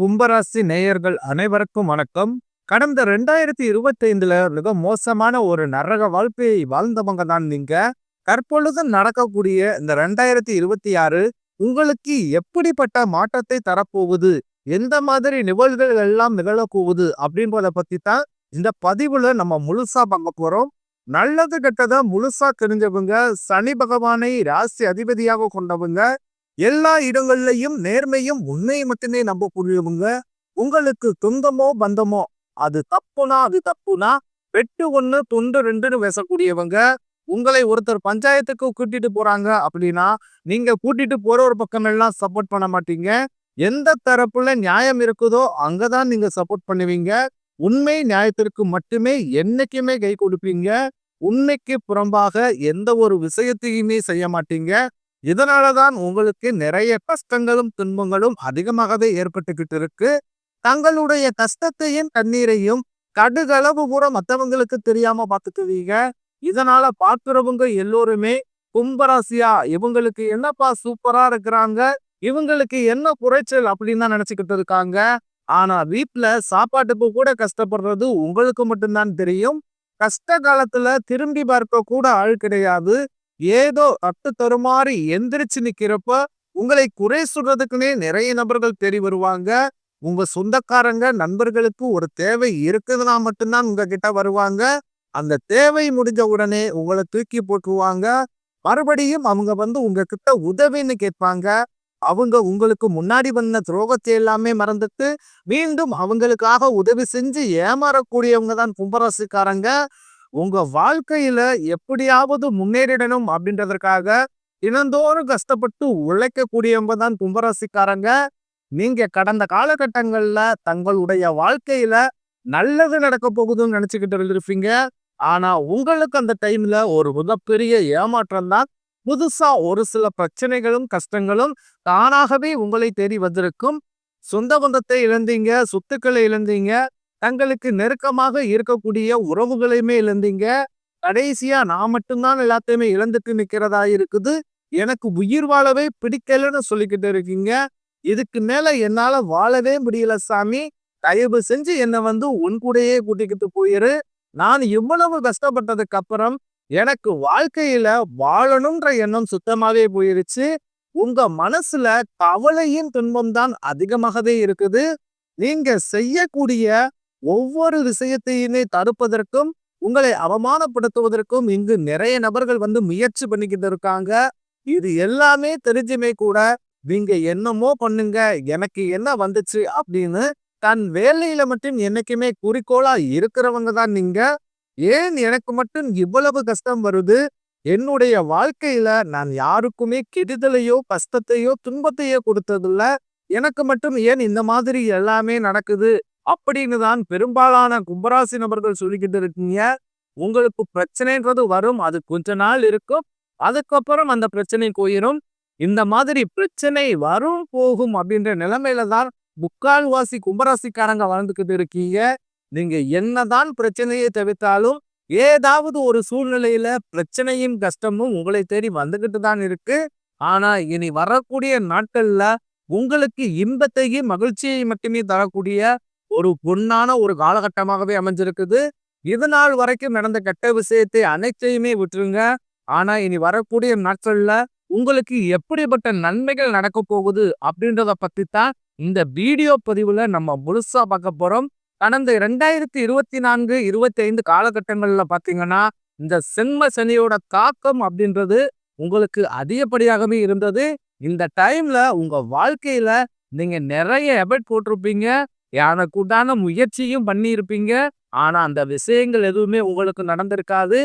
கும்பராசி நேயர்கள் அனைவருக்கும் வணக்கம். கடந்த ரெண்டாயிரத்தி இருபத்தி ஐந்துல மிக மோசமான ஒரு நரக வாழ்க்கையை வாழ்ந்தவங்க தான் நீங்க. தற்பொழுது நடக்கக்கூடிய இந்த ரெண்டாயிரத்தி இருபத்தி ஆறு உங்களுக்கு எப்படிப்பட்ட மாற்றத்தை தரப்போகுது? எந்த மாதிரி நிகழ்வுகள் எல்லாம் நிகழப்போகுது? அப்படின்றத பத்தி தான் இந்த பதிவுல நம்ம முழுசா பார்க்க போறோம். நல்லது கெட்டதை முழுசா தெரிஞ்சவங்க சனி பகவானை ராசி அதிபதியாக கொண்டவங்க எல்லா இடங்கள்லையும் நேர்மையும் உண்மையை மட்டுமே நம்பக்கூடியவங்க. உங்களுக்கு துன்பமோ பந்தமோ அது தப்புனா அது தப்புனா வெட்டு ஒண்ணு துண்டு ரெண்டுன்னு பேசக்கூடியவங்க. உங்களை ஒருத்தர் பஞ்சாயத்துக்கு கூட்டிட்டு போறாங்க அப்படின்னா நீங்க கூட்டிட்டு போற ஒரு பக்கம் எல்லாம் சப்போர்ட் பண்ண மாட்டீங்க. எந்த தரப்புல நியாயம் இருக்குதோ அங்கதான் நீங்க சப்போர்ட் பண்ணுவீங்க. உண்மை நியாயத்திற்கு மட்டுமே என்னைக்குமே கை கொடுப்பீங்க. உண்மைக்கு புறம்பாக எந்த ஒரு விஷயத்தையுமே செய்ய மாட்டீங்க. இதனால தான் உங்களுக்கு நிறைய கஷ்டங்களும் துன்பங்களும் அதிகமாகவே ஏற்பட்டுக்கிட்டு இருக்கு. தங்களுடைய கஷ்டத்தையும் தண்ணீரையும் கடுகளவு கூட மற்றவங்களுக்கு தெரியாம பார்த்துக்குவீங்க. இதனால பாக்குறவங்க எல்லோருமே கும்பராசியா இவங்களுக்கு என்னப்பா சூப்பரா இருக்கிறாங்க இவங்களுக்கு என்ன குறைச்சல் அப்படின்னு தான் நினைச்சுக்கிட்டு இருக்காங்க. ஆனா வீட்டுல சாப்பாட்டுக்கு கூட கஷ்டப்படுறது உங்களுக்கு மட்டும்தான் தெரியும். கஷ்ட காலத்துல திரும்பி பார்க்க கூட ஆள் கிடையாது. ஏதோ அட்டு தருமாறி எந்திரிச்சு நிக்கிறப்ப உங்களை குறை சொல்றதுக்குன்னே நிறைய நபர்கள் தேடி வருவாங்க. உங்க சொந்தக்காரங்க நண்பர்களுக்கு ஒரு தேவை இருக்குதுன்னா மட்டும்தான் உங்ககிட்ட வருவாங்க. அந்த தேவை முடிஞ்ச உடனே உங்களை தூக்கி போட்டுருவாங்க. மறுபடியும் அவங்க வந்து உங்ககிட்ட உதவின்னு கேட்பாங்க. அவங்க உங்களுக்கு முன்னாடி வந்த துரோகத்தை எல்லாமே மறந்துட்டு மீண்டும் அவங்களுக்காக உதவி செஞ்சு ஏமாறக்கூடியவங்க தான் கும்பராசிக்காரங்க. உங்க வாழ்க்கையில எப்படியாவது முன்னேறிடணும் அப்படின்றதற்காக தினந்தோறும் கஷ்டப்பட்டு உழைக்கக்கூடியவங்க தான் கும்பராசிக்காரங்க. நீங்க கடந்த காலகட்டங்கள்ல தங்களுடைய வாழ்க்கையில நல்லது நடக்க போகுதுன்னு நினைச்சுக்கிட்டு இருப்பீங்க ஆனா உங்களுக்கு அந்த டைம்ல ஒரு மிகப்பெரிய ஏமாற்றம் தான். புதுசா ஒரு சில பிரச்சனைகளும் கஷ்டங்களும் தானாகவே உங்களை தேடி வந்திருக்கும். சொந்த பந்தத்தை இழந்தீங்க சொத்துக்களை இழந்தீங்க. தங்களுக்கு நெருக்கமாக இருக்கக்கூடிய உறவுகளையுமே இழந்தீங்க. கடைசியா நான் மட்டும்தான் எல்லாத்தையுமே இழந்துட்டு நிக்கிறதா இருக்குது. எனக்கு உயிர் வாழவே பிடிக்கலன்னு சொல்லிக்கிட்டு இருக்கீங்க. இதுக்கு மேல என்னால வாழவே முடியல சாமி. தயவு செஞ்சு என்னை வந்து உன் கூடையே கூட்டிக்கிட்டு போயிரு. நான் இவ்வளவு கஷ்டப்பட்டதுக்கு அப்புறம் எனக்கு வாழ்க்கையில வாழணும்ன்ற எண்ணம் சுத்தமாவே போயிருச்சு. உங்க மனசுல கவலையின் துன்பம் தான் அதிகமாகவே இருக்குது. நீங்க செய்யக்கூடிய ஒவ்வொரு விஷயத்தையுமே தடுப்பதற்கும் உங்களை அவமானப்படுத்துவதற்கும் இங்கு நிறைய நபர்கள் வந்து முயற்சி பண்ணிக்கிட்டு இருக்காங்க. இது எல்லாமே தெரிஞ்சுமே கூட நீங்க என்னமோ பண்ணுங்க எனக்கு என்ன வந்துச்சு? அப்படின்னு தன் வேலையில மட்டும் என்னைக்குமே குறிக்கோளா இருக்கிறவங்க தான் நீங்க. ஏன் எனக்கு மட்டும் இவ்வளவு கஷ்டம் வருது? என்னுடைய வாழ்க்கையில நான் யாருக்குமே கெடுதலையோ கஷ்டத்தையோ துன்பத்தையோ கொடுத்ததில்ல. எனக்கு மட்டும் ஏன் இந்த மாதிரி எல்லாமே நடக்குது? அப்படின்னு தான் பெரும்பாலான கும்பராசி நபர்கள் சொல்லிக்கிட்டு இருக்கீங்க. உங்களுக்கு பிரச்சனைன்றது வரும். அது கொஞ்ச நாள் இருக்கும். அதுக்கப்புறம் அந்த பிரச்சனை போயிடும் இந்த மாதிரி பிரச்சனை வரும் போகும் அப்படின்ற நிலைமையில தான் முக்கால்வாசி கும்பராசிக்காரங்க வளர்ந்துக்கிட்டு இருக்கீங்க. நீங்க என்னதான் பிரச்சனையை தவிர்த்தாலும் ஏதாவது ஒரு சூழ்நிலையில பிரச்சனையும் கஷ்டமும் உங்களை தேடி வந்துகிட்டு தான் இருக்கு. ஆனா இனி வரக்கூடிய நாட்கள்ல உங்களுக்கு இன்பத்தையும் மகிழ்ச்சியை மட்டுமே தரக்கூடிய ஒரு பொன்னான ஒரு காலகட்டமாகவே அமைஞ்சிருக்குது. இது நாள் வரைக்கும் நடந்த கெட்ட விஷயத்தை அனைத்தையுமே விட்டுருங்க. ஆனா இனி வரக்கூடிய நாட்கள்ல உங்களுக்கு எப்படிப்பட்ட நன்மைகள் நடக்க போகுது அப்படின்றத பத்தி தான் இந்த வீடியோ பதிவுல நம்ம முழுசா பார்க்க போறோம். கடந்த ரெண்டாயிரத்தி இருபத்தி நான்கு இருபத்தி ஐந்து காலகட்டங்கள்ல பாத்தீங்கன்னா இந்த சென்ம சனியோட தாக்கம் அப்படின்றது உங்களுக்கு அதிகப்படியாகவே இருந்தது. இந்த டைம்ல உங்க வாழ்க்கையில நீங்க நிறைய எபர்ட் போட்டிருப்பீங்க. எனக்குண்டான முயற்சியும் பண்ணியிருப்பீங்க. ஆனால் அந்த விஷயங்கள் எதுவுமே உங்களுக்கு நடந்திருக்காது.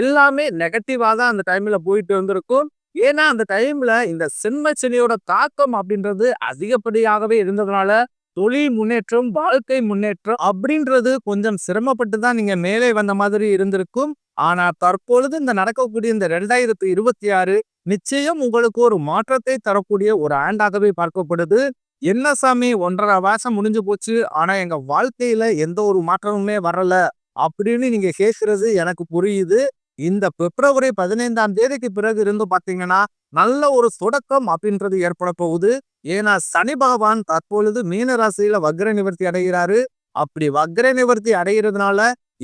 எல்லாமே நெகட்டிவாக தான் அந்த டைமில் போயிட்டு வந்திருக்கும். ஏன்னா அந்த டைமில் இந்த சென்ம சனியோட தாக்கம் அப்படின்றது அதிகப்படியாகவே இருந்ததுனால தொழில் முன்னேற்றம் வாழ்க்கை முன்னேற்றம் அப்படின்றது கொஞ்சம் சிரமப்பட்டு தான் நீங்கள் மேலே வந்த மாதிரி இருந்திருக்கும். ஆனால் தற்பொழுது இந்த நடக்கக்கூடிய இந்த ரெண்டாயிரத்தி இருபத்தி ஆறு நிச்சயம் உங்களுக்கு ஒரு மாற்றத்தை தரக்கூடிய ஒரு ஆண்டாகவே பார்க்கப்படுது. என்ன சாமி ஒன்றரை வருஷம் முடிஞ்சு போச்சு ஆனா எங்க வாழ்க்கையில எந்த ஒரு மாற்றமுமே வரல அப்படின்னு நீங்க கேட்கறது எனக்கு புரியுது. இந்த பிப்ரவரி பதினைந்தாம் தேதிக்கு பிறகு இருந்து பாத்தீங்கன்னா நல்ல ஒரு தொடக்கம் அப்படின்றது ஏற்பட போகுது. ஏன்னா சனி பகவான் தற்பொழுது மீன ராசியில வக்ர நிவர்த்தி அடைகிறாரு. அப்படி வக்ர நிவர்த்தி அடைகிறதுனால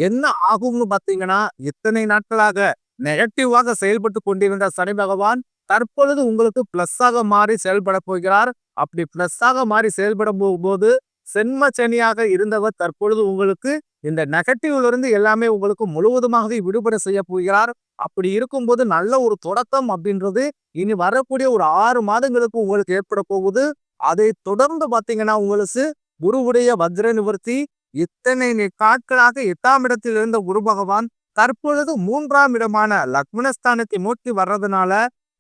என்ன ஆகும்னு பாத்தீங்கன்னா இத்தனை நாட்களாக நெகட்டிவாக செயல்பட்டு கொண்டிருந்த சனி பகவான் தற்பொழுது உங்களுக்கு பிளஸ்ஸாக மாறி செயல்பட போகிறார். அப்படி ப்ளஸ்ஸாக மாறி செயல்பட போகும்போது சென்ம சனியாக இருந்தவர் தற்பொழுது உங்களுக்கு இந்த நெகட்டிவ்ல இருந்து எல்லாமே உங்களுக்கு முழுவதுமாகவே விடுபட செய்ய போகிறார். அப்படி இருக்கும்போது நல்ல ஒரு தொடக்கம் அப்படின்றது இனி வரக்கூடிய ஒரு ஆறு மாதங்களுக்கு உங்களுக்கு ஏற்பட போகுது. அதை தொடர்ந்து பார்த்தீங்கன்னா உங்களுக்கு குருவுடைய வஜ்ர நிவர்த்தி இத்தனை நாட்களாக எட்டாம் இடத்தில் இருந்த குரு பகவான் தற்பொழுது மூன்றாம் இடமான லக்மணஸ்தானத்தை நோக்கி வர்றதுனால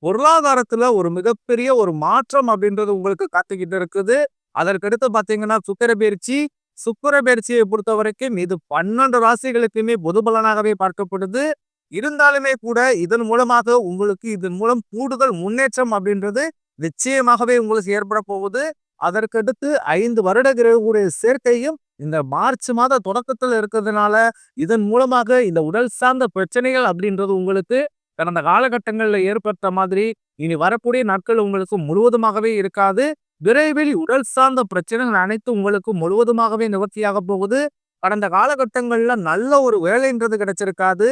பொருளாதாரத்துல ஒரு மிகப்பெரிய ஒரு மாற்றம் அப்படின்றது உங்களுக்கு காத்துக்கிட்டு இருக்குது. அதற்கடுத்து பார்த்தீங்கன்னா சுக்கர பயிற்சி. சுக்கர பயிற்சியை பொறுத்த வரைக்கும் இது பன்னெண்டு ராசிகளுக்குமே பொது பலனாகவே பார்க்கப்படுது. இருந்தாலுமே கூட இதன் மூலமாக உங்களுக்கு இதன் மூலம் கூடுதல் முன்னேற்றம் அப்படின்றது நிச்சயமாகவே உங்களுக்கு ஏற்பட போகுது. அதற்கடுத்து ஐந்து வருட கிரகங்களுடைய சேர்க்கையும் இந்த மார்ச் மாத தொடக்கத்தில் இருக்கிறதுனால இதன் மூலமாக இந்த உடல் சார்ந்த பிரச்சனைகள் அப்படின்றது உங்களுக்கு கடந்த காலகட்டங்களில் ஏற்பட்ட மாதிரி இனி வரக்கூடிய நாட்கள் உங்களுக்கு முழுவதுமாகவே இருக்காது. விரைவில் உடல் சார்ந்த பிரச்சனைகள் அனைத்தும் உங்களுக்கு முழுவதுமாகவே நிவர்த்தியாக போகுது. கடந்த காலகட்டங்கள்ல நல்ல ஒரு வேலைன்றது கிடைச்சிருக்காது.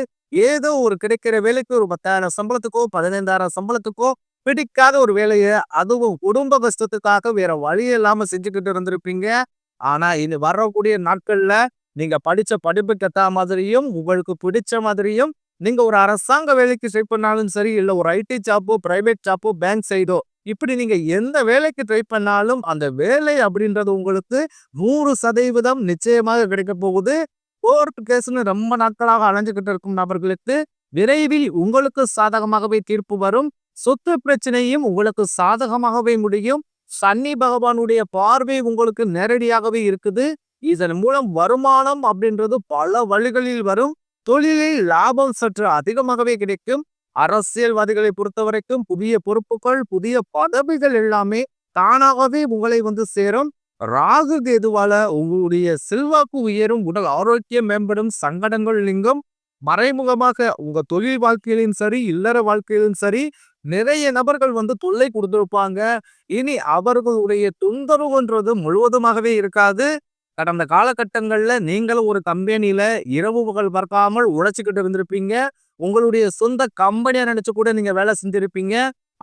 ஏதோ ஒரு கிடைக்கிற வேலைக்கு ஒரு பத்தாயிரம் சம்பளத்துக்கோ பதினைந்தாயிரம் சம்பளத்துக்கோ பிடிக்காத ஒரு வேலையை அதுவும் குடும்ப கஷ்டத்துக்காக வேற வழி இல்லாம செஞ்சுக்கிட்டு இருந்திருப்பீங்க. ஆனா இனி வரக்கூடிய நாட்கள்ல நீங்க படிச்ச படிப்புக்கு ஏத்த மாதிரியும் உங்களுக்கு பிடிச்ச மாதிரியும் நீங்க ஒரு அரசாங்க வேலைக்கு ட்ரை பண்ணாலும் சரி இல்ல ஒரு ஐடி ஜாப்போ பிரைவேட் ஜாப்போ பேங்க் சைடோ இப்படி நீங்க எந்த வேலைக்கு ட்ரை பண்ணாலும் அந்த வேலை அப்படின்றது உங்களுக்கு நூறு சதவீதம் நிச்சயமாக கிடைக்க போகுது. கோர்ட் கேஸ்னு ரொம்ப நாட்களாக அலைஞ்சுக்கிட்டு இருக்கும் நபர்களுக்கு விரைவில் உங்களுக்கு சாதகமாகவே தீர்ப்பு வரும். சொத்து பிரச்சனையும் உங்களுக்கு சாதகமாகவே முடியும். சன்னி பகவானுடைய பார்வை உங்களுக்கு நேரடியாகவே இருக்குது. இதன் மூலம் வருமானம் அப்படின்றது பல வழிகளில் வரும். தொழிலில் லாபம் சற்று அதிகமாகவே கிடைக்கும். அரசியல்வாதிகளை பொறுத்த வரைக்கும் புதிய பொறுப்புகள் புதிய பதவிகள் எல்லாமே தானாகவே உங்களை வந்து சேரும். ராகு கேதுவால உங்களுடைய செல்வாக்கு உயரும் உடல் ஆரோக்கியம் மேம்படும் சங்கடங்கள் நீங்கும். மறைமுகமாக உங்க தொழில் வாழ்க்கையிலும் சரி இல்லற வாழ்க்கையிலும் சரி நிறைய நபர்கள் வந்து தொல்லை கொடுத்திருப்பாங்க. இனி அவர்களுடைய தொந்தரவுன்றது முழுவதுமாகவே இருக்காது. கடந்த காலகட்டங்களில் நீங்களும் ஒரு கம்பெனியில இரவு புகழ் பார்க்காமல் உழைச்சிக்கிட்டு இருந்திருப்பீங்க. உங்களுடைய சொந்த கம்பெனியாக நினச்சி கூட நீங்கள் வேலை செஞ்சிருப்பீங்க.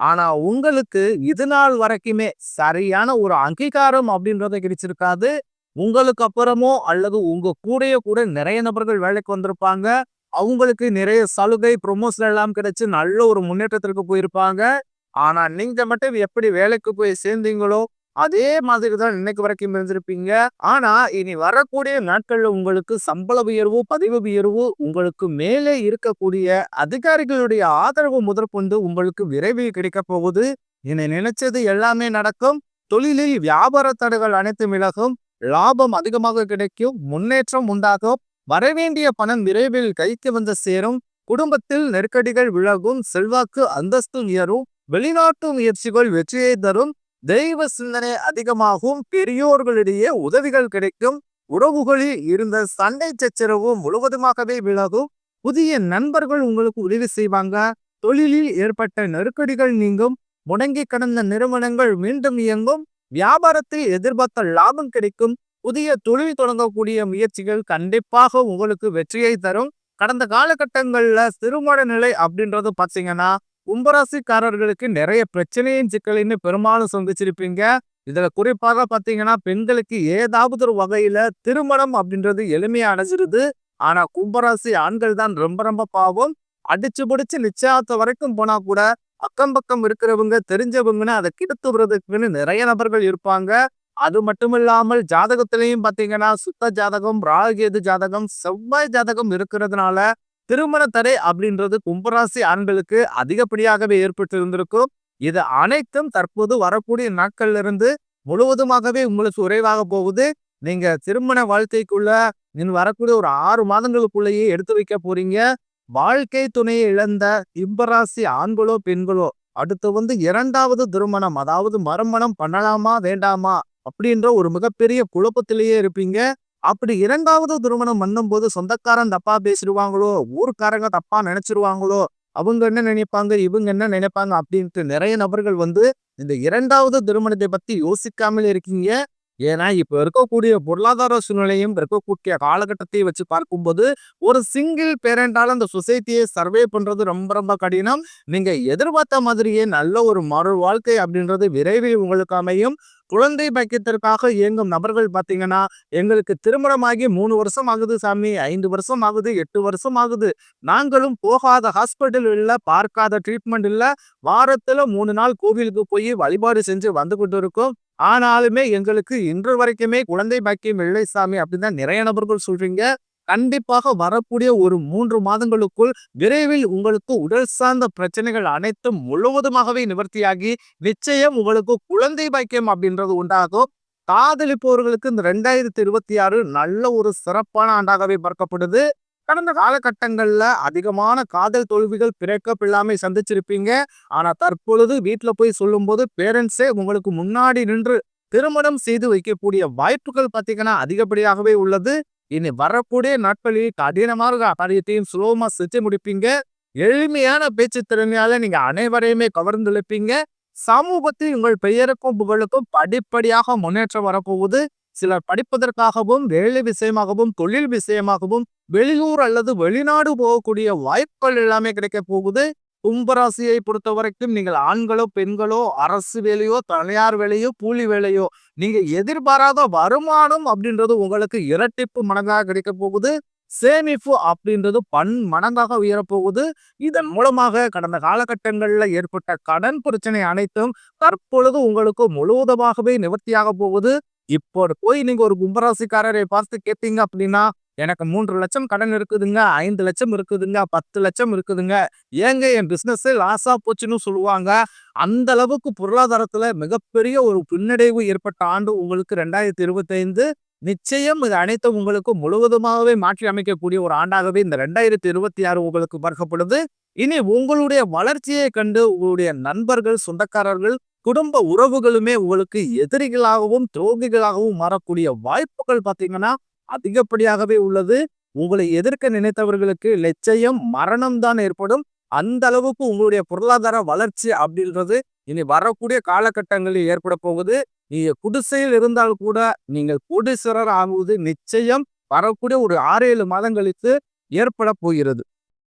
ஆனால் உங்களுக்கு இது நாள் வரைக்குமே சரியான ஒரு அங்கீகாரம் அப்படின்றத கிடைச்சிருக்காது. உங்களுக்கு அப்புறமோ அல்லது உங்க கூடயே கூட நிறைய நபர்கள் வேலைக்கு வந்திருப்பாங்க. அவங்களுக்கு நிறைய சலுகை ப்ரொமோஷன் எல்லாம் கிடைச்சி நல்ல ஒரு முன்னேற்றத்திற்கு போயிருப்பாங்க. ஆனால் நீங்கள் மட்டும் எப்படி வேலைக்கு போய் சேர்ந்தீங்களோ அதே மாதிரி தான் இன்னைக்கு வரைக்கும் இருந்திருப்பீங்க. ஆனா இனி வரக்கூடிய நாட்கள்ல உங்களுக்கு சம்பள உயர்வு பதிவு உயர்வு உங்களுக்கு மேலே இருக்கக்கூடிய அதிகாரிகளுடைய ஆதரவு முதற்கொண்டு உங்களுக்கு விரைவில் கிடைக்க போகுது. என்னை நினைச்சது எல்லாமே நடக்கும். தொழிலில் வியாபார தடைகள் அனைத்தும் விலகும். லாபம் அதிகமாக கிடைக்கும். முன்னேற்றம் உண்டாகும். வரவேண்டிய பணம் விரைவில் கைக்கு வந்து சேரும். குடும்பத்தில் நெருக்கடிகள் விலகும். செல்வாக்கு அந்தஸ்து உயரும். வெளிநாட்டு முயற்சிகள் வெற்றியை தரும். தெய்வ சிந்தனை அதிகமாகும் பெரியோர்களிடையே உதவிகள் கிடைக்கும் உறவுகளில் இருந்த சண்டை சச்சரவு முழுவதுமாகவே விலகும். புதிய நண்பர்கள் உங்களுக்கு உதவி செய்வாங்க. தொழிலில் ஏற்பட்ட நெருக்கடிகள் நீங்கும். முடங்கி கடந்த நிறுவனங்கள் மீண்டும் இயங்கும். வியாபாரத்தில் எதிர்பார்த்த லாபம் கிடைக்கும். புதிய தொழில் தொடங்கக்கூடிய முயற்சிகள் கண்டிப்பாக உங்களுக்கு வெற்றியை தரும். கடந்த காலகட்டங்கள்ல திருமண நிலை அப்படின்றது பாத்தீங்கன்னா கும்பராசிக்காரர்களுக்கு நிறைய பிரச்சனையும் சிக்கலைன்னு பெரும்பாலும் சந்திச்சிருப்பீங்க. இதுல குறிப்பாக பாத்தீங்கன்னா பெண்களுக்கு ஏதாவது ஒரு வகையில திருமணம் அப்படின்றது எளிமையா அடைஞ்சிருது ஆனா கும்பராசி ஆண்கள் தான் ரொம்ப ரொம்ப பாவம். அடிச்சு பிடிச்சு நிச்சயத்த வரைக்கும் போனா கூட அக்கம் பக்கம் இருக்கிறவங்க தெரிஞ்சவங்கன்னு அதை கெடுத்து விடுறதுக்குன்னு நிறைய நபர்கள் இருப்பாங்க. அது மட்டும் இல்லாமல் ஜாதகத்திலையும் பாத்தீங்கன்னா சுத்த ஜாதகம் ராகேது ஜாதகம் செவ்வாய் ஜாதகம் இருக்கிறதுனால திருமண தடை அப்படின்றது கும்பராசி ஆண்களுக்கு அதிகப்படியாகவே ஏற்பட்டு இருந்திருக்கும் இது அனைத்தும் தற்போது வரக்கூடிய நாட்கள்ல இருந்து முழுவதுமாகவே உங்களுக்கு உறைவாக போகுது. நீங்க திருமண வாழ்க்கைக்குள்ள நீங்க வரக்கூடிய ஒரு ஆறு மாதங்களுக்குள்ளேயே எடுத்து வைக்க போறீங்க. வாழ்க்கை துணையை இழந்த இம்பராசி ஆண்களோ பெண்களோ அடுத்து வந்து இரண்டாவது திருமணம் அதாவது மறுமணம் பண்ணலாமா வேண்டாமா அப்படின்ற ஒரு மிகப்பெரிய குழப்பத்திலேயே இருப்பீங்க. அப்படி இரண்டாவது திருமணம் பண்ணும்போது சொந்தக்காரன் தப்பா பேசிடுவாங்களோ ஊர்க்காரங்க தப்பா நினைச்சிருவாங்களோ அவங்க என்ன நினைப்பாங்க இவங்க என்ன நினைப்பாங்க அப்படின்ட்டு நிறைய நபர்கள் வந்து இந்த இரண்டாவது திருமணத்தை பத்தி யோசிக்காமல் இருக்கீங்க. ஏன்னா இப்ப இருக்கக்கூடிய பொருளாதார சூழ்நிலையும் இருக்கக்கூடிய காலகட்டத்தையும் வச்சு பார்க்கும்போது ஒரு சிங்கிள் பேரண்டால அந்த சொசைட்டியை சர்வே பண்றது ரொம்ப ரொம்ப கடினம். நீங்க எதிர்பார்த்த மாதிரியே நல்ல ஒரு மறு வாழ்க்கை அப்படின்றது விரைவில் உங்களுக்கு அமையும். குழந்தை பாக்கியத்திற்காக இயங்கும் நபர்கள் பார்த்தீங்கன்னா எங்களுக்கு திருமணமாகி மூணு வருஷம் ஆகுது சாமி ஐந்து வருஷம் ஆகுது எட்டு வருஷம் ஆகுது. நாங்களும் போகாத ஹாஸ்பிட்டல் இல்லை பார்க்காத ட்ரீட்மெண்ட் இல்லை வாரத்தில் மூணு நாள் கோவிலுக்கு போய் வழிபாடு செஞ்சு வந்து கொண்டு இருக்கோம் ஆனாலுமே எங்களுக்கு இன்று வரைக்குமே குழந்தை பாக்கியம் வெள்ளைசாமி அப்படின்னு தான் நிறைய நபர்கள் சொல்றீங்க. கண்டிப்பாக வரக்கூடிய ஒரு மூன்று மாதங்களுக்குள் விரைவில் உங்களுக்கு உடல் சார்ந்த பிரச்சனைகள் அனைத்தும் முழுவதுமாகவே நிவர்த்தியாகி நிச்சயம் உங்களுக்கு குழந்தை பாக்கியம் அப்படின்றது உண்டாகும். காதலிப்பவர்களுக்கு இந்த ரெண்டாயிரத்தி இருபத்தி ஆறு நல்ல ஒரு சிறப்பான ஆண்டாகவே பார்க்கப்படுது. கடந்த காலகட்டங்கள்ல அதிகமான காதல் தோல்விகள் பிறக்கப் இல்லாம சந்திச்சிருப்பீங்க. ஆனா தற்பொழுது வீட்டுல போய் சொல்லும்போது பேரண்ட்ஸே உங்களுக்கு முன்னாடி நின்று திருமணம் செய்து வைக்கக்கூடிய வாய்ப்புகள் பார்த்தீங்கன்னா அதிகப்படியாகவே உள்ளது. இனி வரக்கூடிய நாட்களில் கடினமாக காரியத்தையும் சுலபமா செஞ்சு முடிப்பீங்க. எளிமையான பேச்சு திறமையால நீங்க அனைவரையுமே கவர்ந்தெழுப்பீங்க சமூகத்தில் உங்கள் பெயருக்கும் புகழுக்கும் படிப்படியாக முன்னேற்றம் வரப்போகுது. சிலர் படிப்பதற்காகவும் வேலை விஷயமாகவும் தொழில் விஷயமாகவும் வெளியூர் அல்லது வெளிநாடு போகக்கூடிய வாய்ப்புகள் எல்லாமே கிடைக்க போகுது. கும்பராசியை பொறுத்த வரைக்கும் நீங்கள் ஆண்களோ பெண்களோ அரசு வேலையோ தனியார் வேலையோ கூலி வேலையோ நீங்க எதிர்பாராத வருமானம் அப்படின்றது உங்களுக்கு இரட்டிப்பு மடங்காக கிடைக்க போகுது. சேமிப்பு அப்படின்றது பன் மடங்காக உயரப்போகுது இதன் மூலமாக கடந்த காலகட்டங்களில் ஏற்பட்ட கடன் பிரச்சனை அனைத்தும் தற்பொழுது உங்களுக்கு முழுவதுமாகவே நிவர்த்தியாக போகுது. இப்போ போய் நீங்க ஒரு கும்பராசிக்காரரை பார்த்து கேட்டீங்க அப்படின்னா எனக்கு மூன்று லட்சம் கடன் இருக்குதுங்க ஐந்து லட்சம் இருக்குதுங்க பத்து லட்சம் இருக்குதுங்க. ஏங்க என் பிஸ்னஸ் லாஸா போச்சுன்னு சொல்லுவாங்க. அந்த அளவுக்கு பொருளாதாரத்துல மிகப்பெரிய ஒரு பின்னடைவு ஏற்பட்ட ஆண்டு உங்களுக்கு ரெண்டாயிரத்தி இருபத்தி ஐந்து நிச்சயம் இது அனைத்தும் உங்களுக்கு முழுவதுமாகவே மாற்றி அமைக்கக்கூடிய ஒரு ஆண்டாகவே இந்த ரெண்டாயிரத்தி இருபத்தி ஆறு உங்களுக்கு பார்க்கப்படுது இனி உங்களுடைய வளர்ச்சியை கண்டு உங்களுடைய நண்பர்கள் சொந்தக்காரர்கள் குடும்ப உறவுகளுமே உங்களுக்கு எதிரிகளாகவும் துரோகிகளாகவும் மாறக்கூடிய வாய்ப்புகள் பார்த்தீங்கன்னா அதிகப்படியாகவே உள்ளது. உங்களை எதிர்க்க நினைத்தவர்களுக்கு நிச்சயம் மரணம் தான் ஏற்படும். அந்த அளவுக்கு உங்களுடைய பொருளாதார வளர்ச்சி அப்படின்றது இனி வரக்கூடிய காலகட்டங்களில் ஏற்பட போகுது. நீங்க குடிசையில் இருந்தால் கூட நீங்கள் கோடீஸ்வரர் ஆகுவது நிச்சயம் வரக்கூடிய ஒரு ஆறு ஏழு மாதங்களுக்கு ஏற்பட போகிறது.